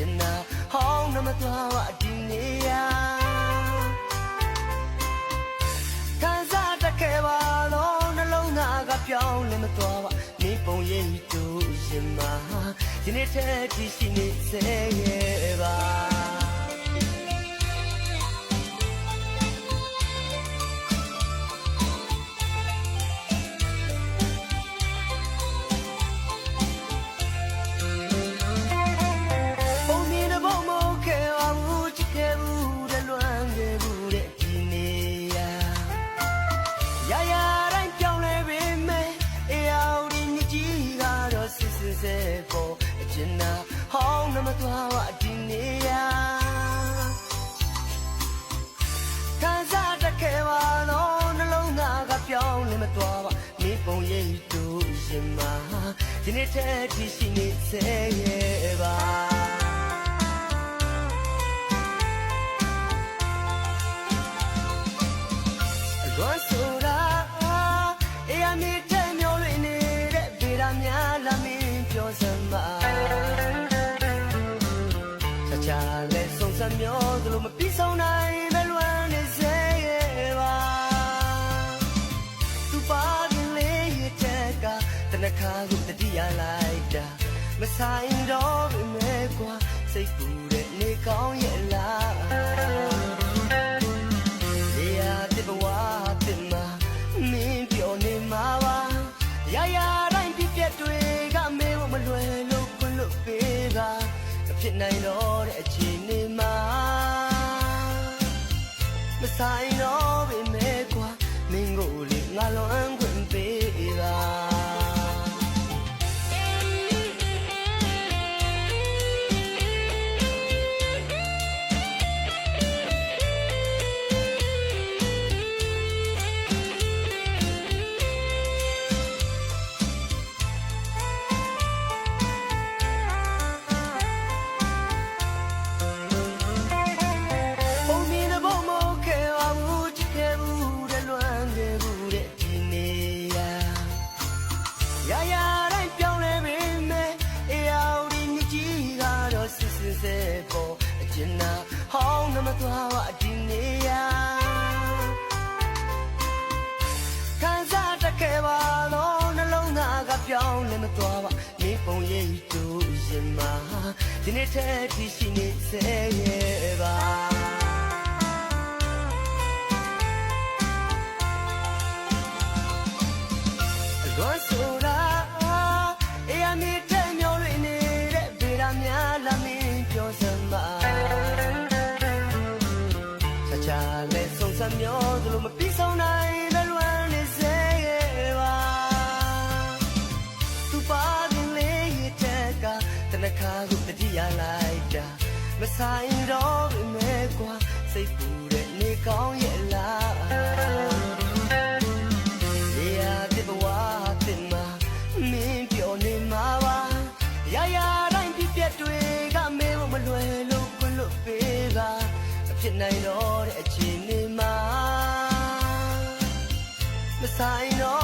ကျင်နာဟောင်းနမသွားပါဒီနေရာခံစားတခဲပါတော့နှလုံးသားကပြောင်းလဲမသွားပါနေပုံရိပ်တို့ရင်မှာဒီနေ့တည်းတည်ရှိနေစေရဲ့ပါပုံ င်နာဟောင်းနမသွားပါဒီနေရာခံစားတခဲပါတော့နှလုံးသားကပြောင်းလဲမသွားပါနေပုံရိပ်တို့ရင်မှာဒီနေ့တည်းတည်ရှိနေစေရဲ့ပါလွမ်းဆိုတာအေးအမေတဲ့မျိုးတွေနေတဲ့ဗေဒများလာမင်းပြောစမ်းပါ တနခါကိုတတိယလိုက်တာမဆိုင်တော့ပဲမဲကွာစိတ်ပူတဲ့နေကောင်းရဲ့လားနေရာတစ်ဘဝတစ်မှာမင်းပြောနေမှာပါရရတိုင်းပြည့်ပြည့်တွေကမေးဖို့မလွယ်လို့ခွင့်လို့ပေးတာမဖြစ်နိုင်တော့တဲ့အချိန်နေမှာမဆိုင်တော့ ရရတိုင်းပြောင်းလဲပေမဲ့အေးအောင်ဒီညကြီးကတော့စစ်စစ်စဲပေါ်အကျဉ်းနာဟောင်းနမသွားပါဒီနေရာခံစားတခဲပါတော့နှလုံးသားကပြောင်းလဲမသွားပါနေပုံရိပ်တို့ရင်မှာဒီနေ့တည်းတည်ရှိနေစေရဲ့ပါ မ်းမျိုးသလိုမပြီးဆုံးနိုင်ပဲလွမ်းနေစေရဲ့ပါသူပါရင်လေးရတဲ့ကတနခါကိုတတိယလိုက်တာမဆိုင်တော့ပဲမဲကွာစိတ်ပူတဲ့နေကောင်းရဲ့လားနေရာတစ်ဘဝတစ်မှာမင်းပြောနေမှာပါရရတိုင်းပြည့်ပြည့်တွေကမေးဖို့မလွယ်လို့ခွင့်လို့ပေးတာမဖြစ်နိုင်တော့တဲ့အချိန် မဆို